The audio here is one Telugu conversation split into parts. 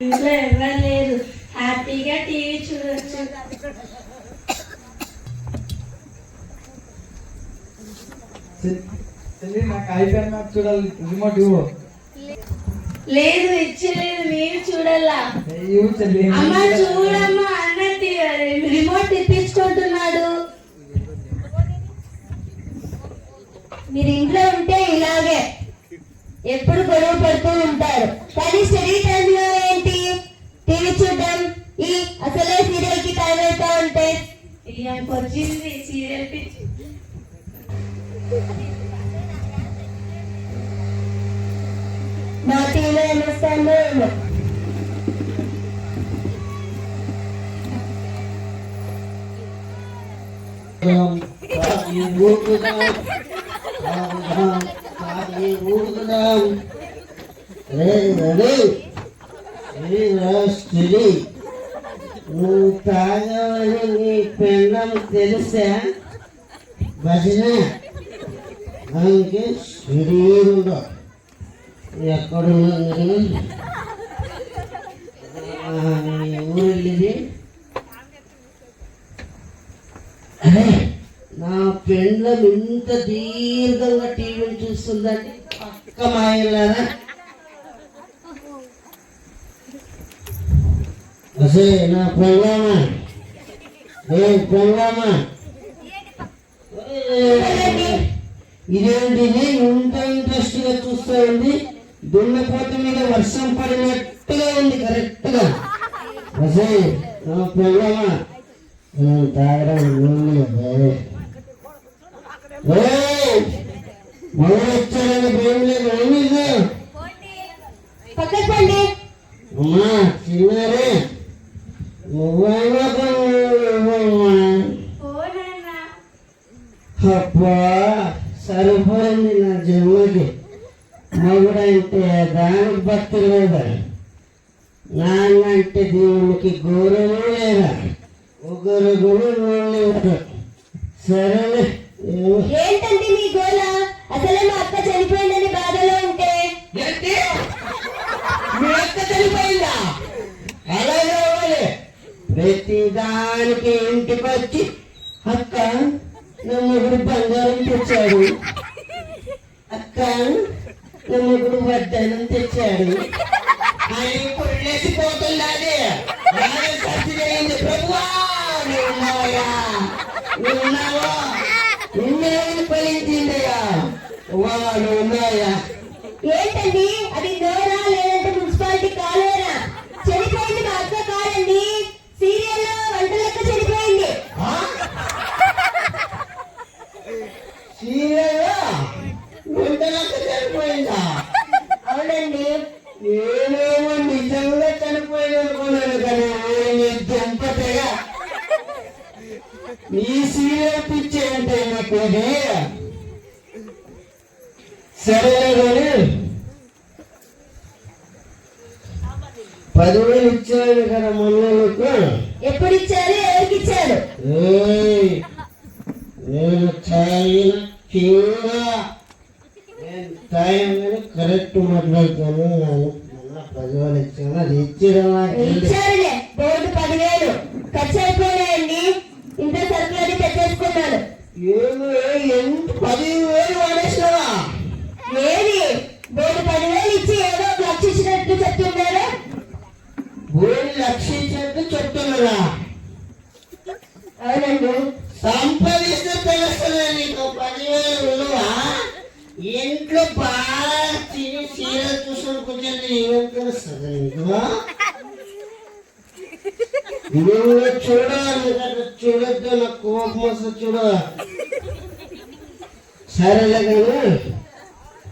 ఇంట్లో ఎవరు లేదు హ్యాపీగా టీవీ చూడొచ్చు. చెల్లి నాకు ఐఫోన్ మ్యాప్ చూడాలి. రిమోట్ ఇవ్వు. లేదు ఇచ్చలేదు మీరు చూడాలా? అమ్మ చూడమ్మా అన్న రిమోట్ తిప్పించుకుంటున్నాడు మీరు ఇంట్లో ఉంటే ఇలాగే. ఎప్పుడు గొడవ పడుతూ ఉంటారు. కానీ స్టడీ టైంలో టీవీ చూడడం ఈ అసలే సీరియల్కి టైం అవుతా ఉంటే ఇయ్యంకి వచ్చింది సీరియల్ పిచ్చి నా టీవీలో ఏమొస్తానో ఏమో నువ్వు తాగవని నీ పెళ్ళం తెలుసా? భజన దానికి శరీరుడు ఎక్కడున్నా నేను అరే నా పెండ్లం ఇంత దీర్ఘంగా టీవీని చూస్తుందంటే పక్క మాయలారా అసే నా పెళ్ళామా? ఏ పెళ్ళామా? ఇదేంటిది ఇంత ఇంట్రెస్ట్గా చూస్తా ఉంది. దున్నపోత మీద వర్షం పడినట్టుగా ఉంది కరెక్ట్గా అసే నా నేను తాగడం నూనె వచ్చాడని భయం లేదు ఏమీ అమ్మా చిన్నారే నువ్వైనా అమ్మా ఓ నాన్న అబ్బా సరిపోయింది నా జన్మకి. మొగుడంటే దానికి భక్తి లేదా నాన్న అంటే దేవునికి గౌరవం లేదా ఒకరు కూడా లేదు సరేలే. ఏంటంటే మీ గోల? అసలే మా అక్క చనిపోయిందని బాధలో ఉంటే ఏంటి మీ అక్క చనిపోయిందా అలా కావాలి ప్రతి దానికి ఇంటికి వచ్చి అక్క నా మొగుడు బంగారం తెచ్చాడు. అక్క నా మొగుడు వడ్డానం తెచ్చాడు. అని పొళ్ళేసిపోతుంది అది అలాగే సత్యమైంది ప్రభువా ఉన్నావా? ఉన్నావా? నిన్నేమి ఫలించిందయ్యా వా ఉన్నాయా? ఏంటండి? అది నీ సీరియల్ పిచ్చి అంటే నాకు ఇది. సరేలే పదివేలు ఇచ్చాను కదా మొన్న నీకు ఎప్పుడు ఇచ్చారు ఎవరికి ఇచ్చారు నేను తాగిన కింద నేను తాగిన కరెక్ట్ మాట్లాడుతాను. నేను మొన్న పదివేలు ఇచ్చాను అది ఇచ్చడం. ఇచ్చారులే. బోర్డు పదివేలు. ఖర్చు అయిపోయాయండి ఇంత ఏమి? పదివేలు వాడేసినావా ఏది? బోర్డు పదివేలు ఇచ్చి ఏదో ఒక లక్ష ఇచ్చినట్టు చెప్తున్నారు భూమి లక్షించినట్టు చెప్తున్నారా? అవునండి. సంపాదిస్తే తెలుస్తుంది నీకు. పదివేలు విలువ. ఇంట్లో బాగా తిని సీరియల్ చూసుకొని కూర్చొని ఏం తెలుస్తుంది నీకు? నువ్వు చూడాలి చూడొద్దు నాకు కోపం వస్తుంది చూడ. సరేలే కానీ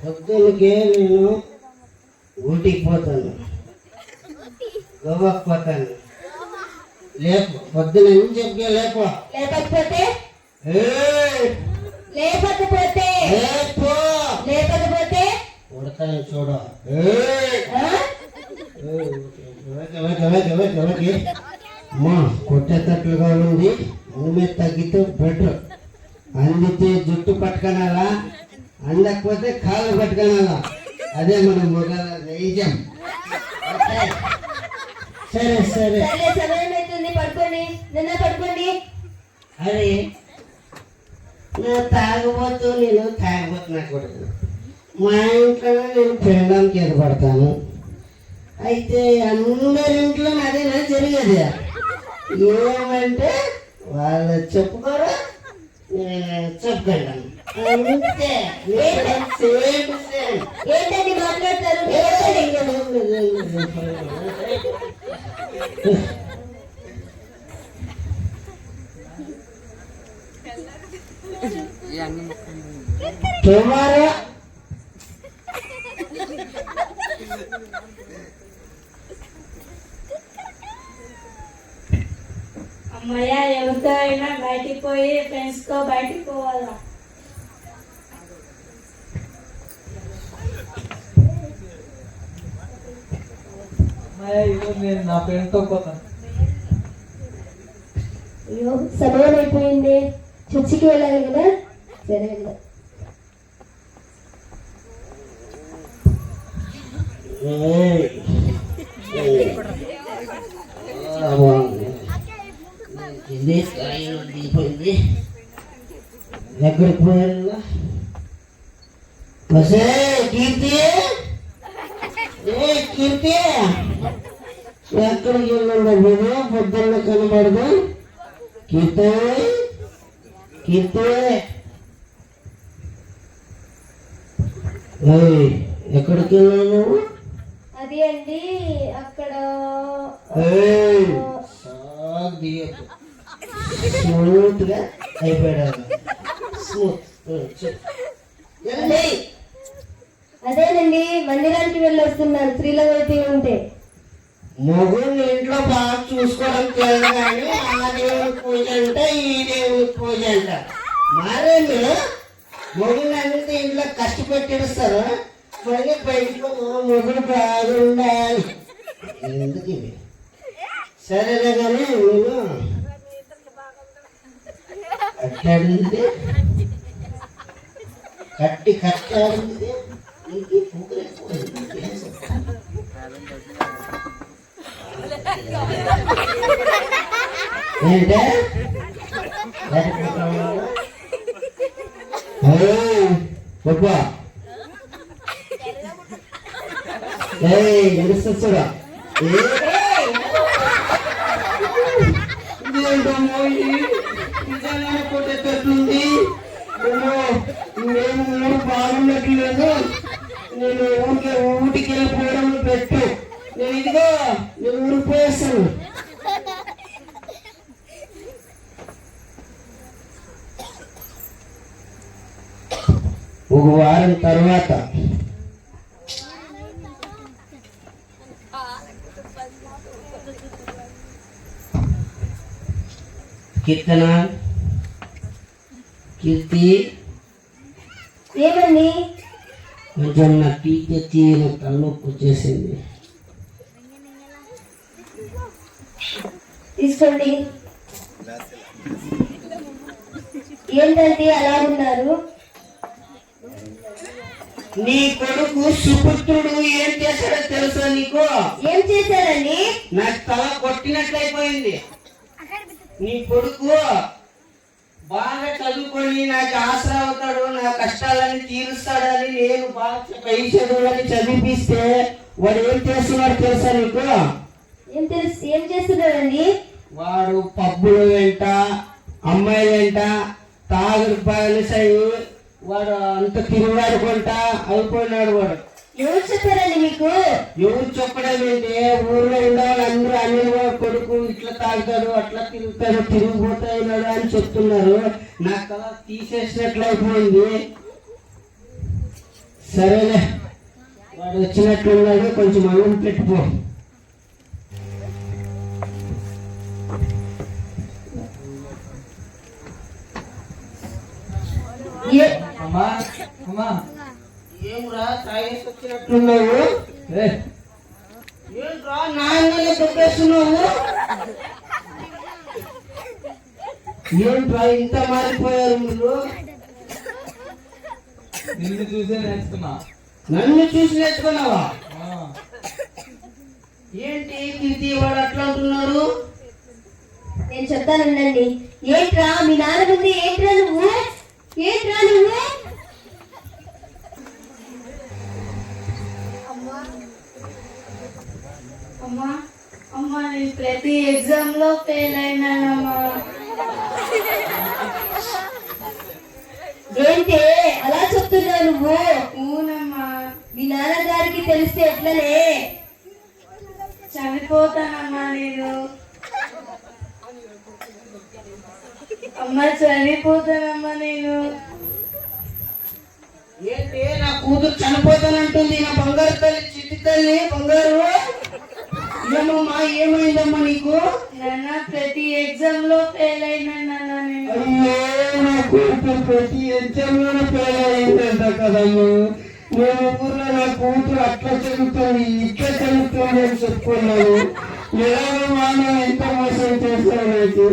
పొద్దున్నకే నేను ఊటికి పోతాను. గోవాకి పోతాను. లేపు పొద్దున ఏం చెప్పే లేపు. లేకపోతే ఏయ్, లేకపోతే లేపు! లేకపోతే కొడతాను చూడ. ఏయ్, ఆ? ఏయ్, వెనక, వెనక, అమ్మా కొట్టేటట్లుగా ఉంది మీద తగ్గితే బెటర్ అందితే జుట్టు పట్టుకనాలా? అందకపోతే కాళ్ళు పట్టుకనాలా? అదే మన మొగల నైజం? సరే సరే. సరే సమయం అవుతుంది పడుకోండి. నిన్న పడుకోండి. అరే నా తాగబోతు నేను తాగబోతు నా కొడుకు. మా ఇంట్లో నేను తినడానికి ఏర్పడతాను. అయితే అందరి ఇంట్లో అదేనా జరిగేది. ఏమంటే వాళ్ళు చెప్పుకోరు? నేను చెప్పుకుంటాను అంతే సేమ్ సేమ్ ఏంటండి మాట్లాడతారు? టుమారో అమ్మయ్య ఎవరితో అయినా బయటికి పోయి ఫ్రెండ్స్తో బయటికి పోవాలా? నేను నా ఫ్రెండ్తో అయ్యో సమయం అయిపోయింది. చర్చికి వెళ్ళాలి కదా? సరే వెళ్దాం ఏయ్. ఏయ్. ఆ, బాగుంది. ఇది కాయలు దిగిపోయింది ఎక్కడికి పోయారు వసే కీర్తి ఏ కీర్తి ఎక్కడికి వెళ్ళండి మీరు పొద్దున్న కనబడదు కీర్తి కీర్తి ఎక్కడికి వెళ్ళావు నువ్వు అది అండి అక్కడ అయిపోయాడు స్మూత్ ఉమ్, చెప్పు. వెళ్ళండి. అదేనండి మందిరానికి వెళ్ళి వస్తున్నాను స్త్రీల వైపు ఉంటే. మొగుడిని ఇంట్లో బాగా చూసుకోవడం తెలియదు కానీ ఆ దేవుడి పూజ అంట ఈ దేవుడి పూజ అంట. మారేందు? మొగుడిని అంతా ఇంట్లో కష్టపెట్టిస్తారు మళ్ళీ బయటకు మొగుడు బాగుండాలి ఎందుకు ఇది? సరేలే కానీ నేను కట్టి కట్టాడింది ఇంకే పూకలేకపోయింది ఏంటే గొప్ప ఏయ్ నిజంగానే అమ్మో నేను ఊరు బాగున్నట్లేదు నేను ఊరికి ఊటికి వెళ్ళిపోవడం పెట్టు. నేను ఇదిగో నేను ఊరికి పోయేస్తాను. ఒక వారం తర్వాత కీర్తన కీర్తి. ఏమండి? కొంచెం నా టీ తెచ్చి నా తలనొప్పి వచ్చేసింది. తీసుకోండి. ఏంటంటే అలా ఉన్నారు? నీ కొడుకు సుపుత్రుడు ఏం చేశాడో తెలుసా నీకు? ఏం చేశారండి నాకు తల కొట్టినట్లయిపోయింది. నీ కొడుకు బాగా చదువుకొని నాకు ఆసరా అవుతాడు నా కష్టాలని తీరుస్తాడని నేను బాగా పై చదువులని చదివిపిస్తే వాడు ఏం చేస్తున్నాడు తెలుసా నీకు? ఏం తెలుసు? ఏం చేస్తున్నారండి వాడు పబ్బుల వెంట అమ్మాయిల వెంట తాగుడు బానిసయి వాడు అంత తిరుగాడుకుంటా అయిపోయినాడు వాడు. ఎవరు చెప్పారండి మీకు? ఎవరు చెప్పడం ఏంటి ఊర్లో ఉండేవాళ్ళు అందరూ అనిల్ వాడు కొడుకు ఇట్లా తాగుతాడు అట్లా తిరుగుతాడు తిరిగిపోతా ఉన్నాడు అని చెప్తున్నారు. నాకు అలా తీసేసినట్లు అయిపోయింది సరేలే. వాడు వచ్చినట్లున్నాడు కొంచెం అన్నం పెట్టుకో. అమ్మా అమ్మా. ఏమురా ఏంట్రా నాయనలే చెప్పేస్తున్నావు ఏంట్రా ఇంత మారిపోయారు మీరు? నిన్ను చూసే నేర్చుకున్నా. నన్ను చూసి నేర్చుకున్నావా? ఏంటి కీర్తి వాడు అట్లా అంటున్నాడు నేను చెప్తానండి. ఏంట్రా మీ నాన్న ముందు ఏంట్రా నువ్వు? ఏంట్రా నువ్వు అమ్మా అమ్మా నేను ప్రతి ఎగ్జామ్లో ఫెయిల్ అయినానమ్మా ఏంటి? అలా చెప్తున్నావు నువ్వు? అవునమ్మా. మీ నాన్నగారికి తెలిస్తే ఎట్లనే? చనిపోతానమ్మా నేను. అమ్మ చనిపోతానమ్మా నేను. ఏంటి? నా కూతురు చనిపోతానంటుంది. నా బంగారు తల్లి చిట్టి తల్లి బంగారు. ఏమమ్మా ఏమైందమ్మా నీకు? నాన్న ప్రతి ఎగ్జామ్లో ఫెయిల్ అయినా నాన్న నేను. అయ్యో నా కూతురు ప్రతి ఎగ్జామ్లోనే ఫెయిల్ అయిందంట కదమ్మా. నేను ఊర్లో నా కూతురు అట్లా చదువుతుంది ఇట్లా చదువుతుంది అని చెప్పుకున్నాను ఎలాగో మానవ ఎంత మోసం చేస్తాను నాకు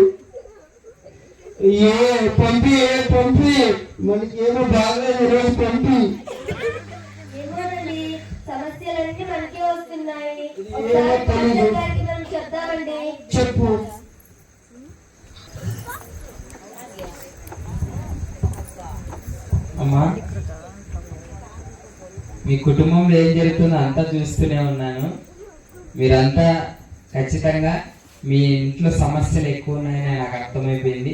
అయ్యో పంపి పంపి. మనకి ఏమో ఈరోజు పంపి. చెప్పు. అమ్మా మీ కుటుంబంలో ఏం జరుగుతుందో అంతా చూస్తూనే ఉన్నాను. మీరంతా ఖచ్చితంగా మీ ఇంట్లో సమస్యలు ఎక్కువ ఉన్నాయని నాకు అర్థమైపోయింది.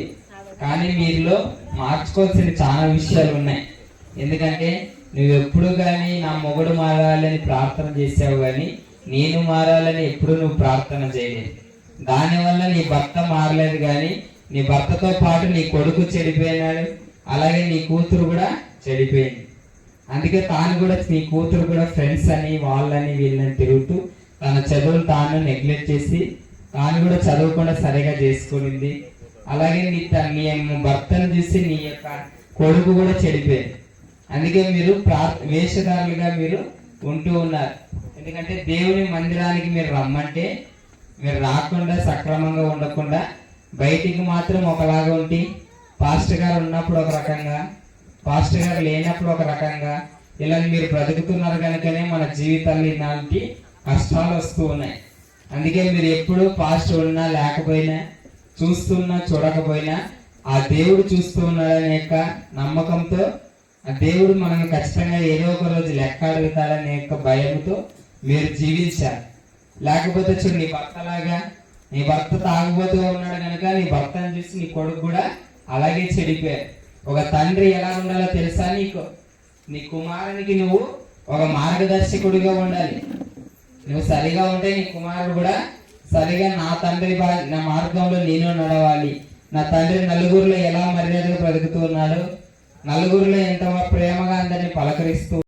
కానీ మీలో మార్చుకోవాల్సిన చాలా విషయాలు ఉన్నాయి. ఎందుకంటే నువ్వు ఎప్పుడు కానీ నా మొగుడు మారాలని ప్రార్థన చేసావు కానీ నేను మారాలని ఎప్పుడు నువ్వు ప్రార్థన చేయలేదు. దానివల్ల నీ భర్త మారలేదు కానీ నీ భర్తతో పాటు నీ కొడుకు చెడిపోయినాడు. అలాగే నీ కూతురు కూడా చెడిపోయింది. అందుకే తాను కూడా నీ కూతురు కూడా ఫ్రెండ్స్ అని వాళ్ళని వీళ్ళని తిరుగుతూ తన చదువులు తాను నెగ్లెక్ట్ చేసి తాను కూడా చదవకుండా సరిగా చేసుకునింది. అలాగే నీ త- నీ భర్తను చూసి నీ యొక్క కొడుకు కూడా చెడిపోయింది అందుకే మీరు ప్రార్ వేషధారులుగా మీరు ఉంటూ ఉన్నారు. ఎందుకంటే దేవుని మందిరానికి మీరు రమ్మంటే మీరు రాకుండా సక్రమంగా ఉండకుండా బయటికి మాత్రం ఒకలాగా ఉండి పాస్టర్ గారు ఉన్నప్పుడు ఒక రకంగా పాస్టర్ గారు లేనప్పుడు ఒక రకంగా ఇలా మీరు బ్రతుకుతున్నారు కనుకనే మన జీవితాల్లో ఇలాంటి కష్టాలు వస్తూ ఉన్నాయి. అందుకే మీరు ఎప్పుడు పాస్టర్ ఉన్నా లేకపోయినా చూస్తున్నా చూడకపోయినా ఆ దేవుడు చూస్తూ ఉన్నాడనే యొక్క నమ్మకంతో ఆ దేవుడు మనం ఖచ్చితంగా ఏదో ఒక రోజు లెక్క అడుగుతాడనే యొక్క భయంతో మీరు జీవించాలి. లేకపోతే చూడు నీ భర్తలాగా నీ భర్త తాగుబోతూ ఉన్నాడు కనుక నీ భర్తను చూసి నీ కొడుకు కూడా అలాగే చెడిపోయారు. ఒక తండ్రి ఎలా ఉండాలో తెలుసా నీకు? నీ కుమారునికి నువ్వు ఒక మార్గదర్శకుడిగా ఉండాలి. నువ్వు సరిగా ఉంటే నీ కుమారుడు కూడా సరిగా నా తండ్రి నా మార్గంలో నేను నడవాలి. నా తండ్రి నలుగురిలో ఎలా మర్యాదగా బ్రతుకుతూ ఉన్నాడు? నలుగురిలో ఎంత ప్రేమగా అందరిని పలకరిస్తూ